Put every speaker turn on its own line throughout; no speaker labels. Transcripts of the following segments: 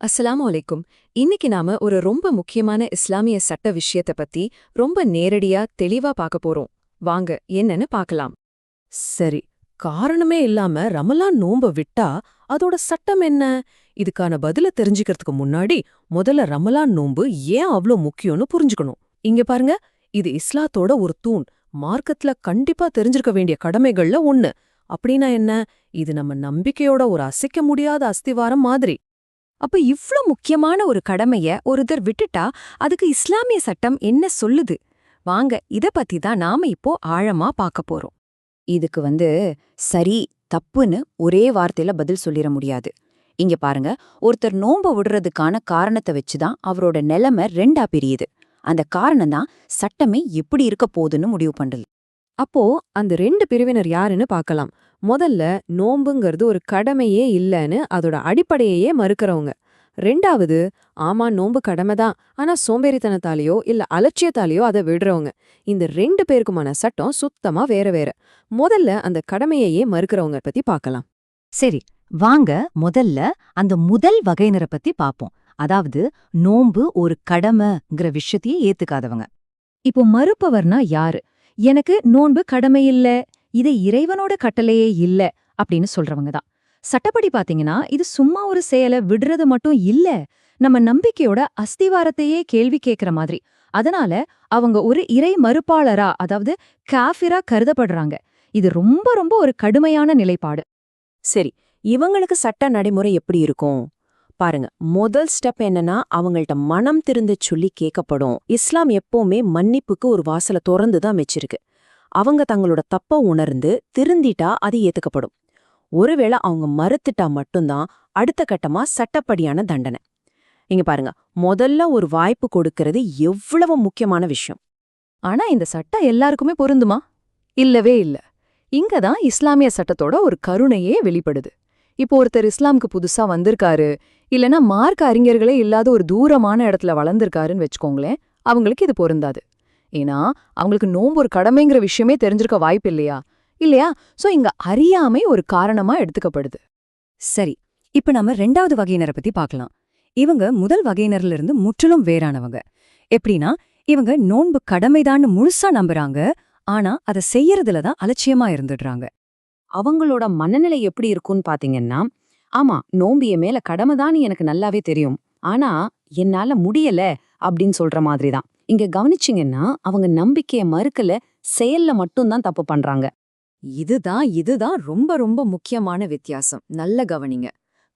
அஸ்லாம் அலைக்கும். இன்னைக்கு நாம ஒரு ரொம்ப முக்கியமான இஸ்லாமிய சட்ட விஷயத்த பத்தி ரொம்ப நேரடியா தெளிவா பார்க்க போறோம். வாங்க என்னன்னு பார்க்கலாம்.
சரி காரணமே இல்லாம ரமலான் நோம்ப விட்டா அதோட சட்டம் என்ன? இதுக்கான பதில தெரிஞ்சுக்கிறதுக்கு முன்னாடி முதல்ல ரமலான் நோம்பு ஏன் அவ்ளோ முக்கியம்னு புரிஞ்சுக்கணும். இங்க பாருங்க இது இஸ்லாத்தோட ஒரு தூண். மார்க்கத்துல கண்டிப்பா தெரிஞ்சிருக்க வேண்டிய கடமைகள்ல ஒன்னு அப்படின்னா என்ன? இது நம்ம நம்பிக்கையோட ஒரு அசைக்க முடியாத அஸ்திவாரம் மாதிரி.
அப்ப இவ்ளோ முக்கியமான ஒரு கடமைய ஒருத்தர் விட்டுட்டா அதுக்கு இஸ்லாமிய சட்டம் என்ன சொல்லுது? வாங்க இத பத்தி தான் நாம இப்போ ஆழமா பார்க்க போறோம்.
இதுக்கு வந்து சரி தப்புன்னு ஒரே வார்த்தையில பதில் சொல்லிட முடியாது. இங்க பாருங்க ஒருத்தர் நோம்ப விடுறதுக்கான காரணத்தை வச்சுதான் அவரோட நிலைமை ரெண்டா பிரியுது. அந்த காரணம் தான் சட்டமே எப்படி இருக்க போகுதுன்னு முடிவு பண்றது.
அப்போ அந்த ரெண்டு பிரிவினர் யாருன்னு பார்க்கலாம். முதல்ல நோம்புங்கிறது ஒரு கடமையே இல்லைன்னு அதோட அடிப்படையையே மறுக்கிறவங்க. ரெண்டாவது ஆமா நோம்பு கடமை தான். ஆனா சோம்பேறித்தனத்தாலேயோ இல்ல அலட்சியத்தாலேயோ அதை விடுறவங்க. இந்த ரெண்டு பேருக்குமான சட்டம் சுத்தமா வேற வேற. முதல்ல அந்த கடமையையே மறுக்கறவங்க பத்தி பார்க்கலாம்.
சரி வாங்க முதல்ல அந்த முதல் வகையினரை பத்தி பாப்போம் அதாவது நோன்பு ஒரு கடமைங்கிற விஷயத்தையே ஏத்துக்காதவங்க. இப்போ மறுப்பவர்னா யாரு? எனக்கு நோன்பு கடமை இல்ல இது இறைவனோட கட்டளையே இல்ல அப்படின்னு சொல்றவங்க தான். சட்டப்படி பாத்தீங்கன்னா இது சும்மா ஒரு செயலை விடுறது மட்டும் இல்ல நம்ம நம்பிக்கையோட அஸ்திவாரத்தையே கேள்வி கேட்கிற மாதிரி. அதனால அவங்க ஒரு இறை மறுப்பாளரா அதாவது காஃபிரா கருதப்படுறாங்க. இது ரொம்ப ரொம்ப ஒரு கடுமையான நிலைப்பாடு.
சரி இவங்களுக்கு சட்ட நடைமுறை எப்படி இருக்கும்? பாருங்க முதல் ஸ்டெப் என்னன்னா அவங்கள்ட்ட மனம் திருந்து சொல்லி கேட்கப்படும். இஸ்லாம் எப்பவுமே மன்னிப்புக்கு ஒரு வாசலை திறந்து தான் வச்சிருக்கு. அவங்க தங்களோட தப்ப உணர்ந்து திருந்திட்டா அது ஏத்துக்கப்படும். ஒருவேளை அவங்க மறுத்துட்டா மட்டும்தான் அடுத்த கட்டமா சட்டப்படியான தண்டனை. இங்க பாருங்க முதல்ல ஒரு வாய்ப்பு கொடுக்கறது எவ்வளவு முக்கியமான விஷயம்.
ஆனா இந்த சட்டம் எல்லாருக்குமே பொருந்துமா? இல்லவே இல்ல. இங்க தான் இஸ்லாமிய சட்டத்தோட ஒரு கருணையே வெளிப்படுது. இப்போ ஒருத்தர் இஸ்லாமுக்கு புதுசா வந்திருக்காரு இல்லனா மார்க் அறிஞர்களே இல்லாத ஒரு தூரமான இடத்துல வளர்ந்திருக்காருன்னு வச்சுக்கோங்களேன் அவங்களுக்கு இது பொருந்தாது. ஏன்னா அவங்களுக்கு நோன்பு ஒரு கடமைங்கிற விஷயமே தெரிஞ்சிருக்க வாய்ப்பு இல்லையா? இல்லையா? சோ இங்க அறியாமை ஒரு காரணமா எடுத்துக்கப்படுது.
சரி இப்ப நம்ம ரெண்டாவது வகையினரை பத்தி பார்க்கலாம் இவங்க முதல் வகையினர்ல இருந்து முற்றிலும் வேறானவங்க. எப்படின்னா இவங்க நோன்பு கடமைதான்னு முழுசா நம்புறாங்க ஆனா அதை செய்யறதுல தான் அலட்சியமா இருந்துடுறாங்க.
அவங்களோட மனநிலை எப்படி இருக்கும்னு பாத்தீங்கன்னா ஆமா நோம்பிய மேல கடமைதான்னு எனக்கு நல்லாவே தெரியும். ஆனா என்னால முடியல அப்படின்னு சொல்ற மாதிரி தான் இங்க கவனிச்சிங்கன்னா அவங்க நம்பிக்கைய மறுக்கல செயல்ல மட்டும்தான் தப்பு பண்றாங்க.
இதுதான் இதுதான் ரொம்ப ரொம்ப முக்கியமான வித்தியாசம். நல்ல கவனிங்க.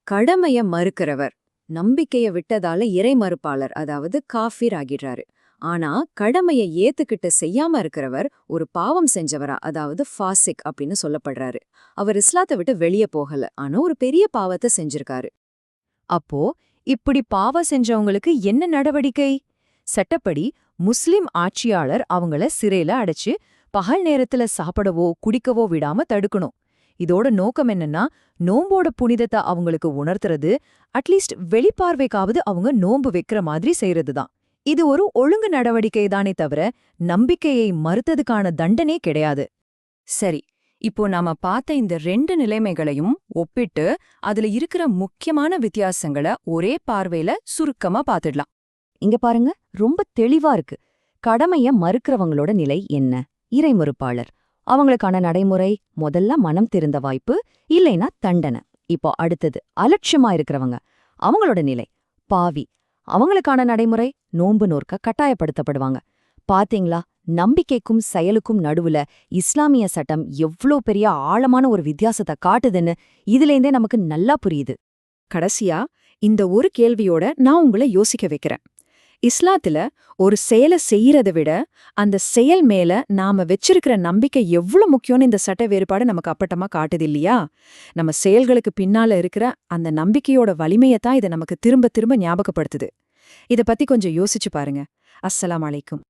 கடமைய மறுக்கிறவர் நம்பிக்கைய விட்டதால இறை மறுப்பாளர் அதாவது காஃபிர் ஆகிடுறாரு. ஆனா கடமைய ஏத்துக்கிட்டு செய்யாம இருக்கிறவர் ஒரு பாவம் செஞ்சவரா? அதாவது ஃபாசிக் அப்படின்னு சொல்லப்படுறாரு. அவர் இஸ்லாத்தை விட்டு வெளியே போகல. ஆனா ஒரு பெரிய பாவத்தை செஞ்சிருக்காரு. அப்போ இப்படி பாவம் செஞ்சவங்களுக்கு என்ன நடவடிக்கை? சட்டப்படி முஸ்லிம் ஆட்சியாளர் அவங்கள சிறையில அடைச்சு பகல் நேரத்துல சாப்பிடவோ குடிக்கவோ விடாம தடுக்கணும். இதோட நோக்கம் என்னன்னா நோம்போட புனிதத்தை அவங்களுக்கு உணர்த்துறது அட்லீஸ்ட் வெளிப்பார்வைக்காவது அவங்க நோன்பு வைக்கிற மாதிரி செய்யறதுதான் இது ஒரு ஒழுங்கு நடவடிக்கை தானே தவிர நம்பிக்கையை மறுத்ததுக்கான தண்டனை கிடையாது. சரி இப்போ நாம பார்த்த இந்த ரெண்டு நிலைமைகளையும் ஒப்பிட்டு அதுல இருக்கிற முக்கியமான வித்தியாசங்களை ஒரே பார்வையில சுருக்கமா பார்த்துடலாம்.
இங்க பாருங்க ரொம்ப தெளிவா இருக்கு. கடமைய மறுக்கிறவங்களோட நிலை என்ன? இறைமறுப்பாளர். அவங்களுக்கான நடைமுறை முதல்ல மனம் திருந்த வாய்ப்பு இல்லைனா தண்டனை. இப்போ அடுத்தது அலட்சியமா இருக்கிறவங்க. அவங்களோட நிலை பாவி. அவங்களுக்கான நடைமுறை நோன்பு நோர்க்க கட்டாயப்படுத்தப்படுவாங்க. பாத்தீங்களா? நம்பிக்கைக்கும் செயலுக்கும் நடுவுல இஸ்லாமிய சட்டம் எவ்ளோ பெரிய ஆழமான ஒரு வித்தியாசத்தை காட்டுதுன்னு இதுலேருந்தே நமக்கு நல்லா புரியுது.
கடைசியா இந்த ஒரு கேள்வியோட நான் உங்களை யோசிக்க வைக்கிறேன். இஸ்லாத்துல ஒரு செயலை செய்யறதை விட அந்த செயல் மேல நாம வச்சிருக்கிற நம்பிக்கை எவ்வளவு முக்கியம்னு இந்த சட்ட வேறுபாடு நமக்கு அப்பட்டமா காட்டுது இல்லையா? நம்ம செயல்களுக்கு பின்னால இருக்கிற அந்த நம்பிக்கையோட வலிமையத்தான் இதை நமக்கு திரும்ப திரும்ப ஞாபகப்படுத்துது. இத பத்தி கொஞ்சம் யோசிச்சு பாருங்க. அஸ்ஸலாம் அலைக்கும்.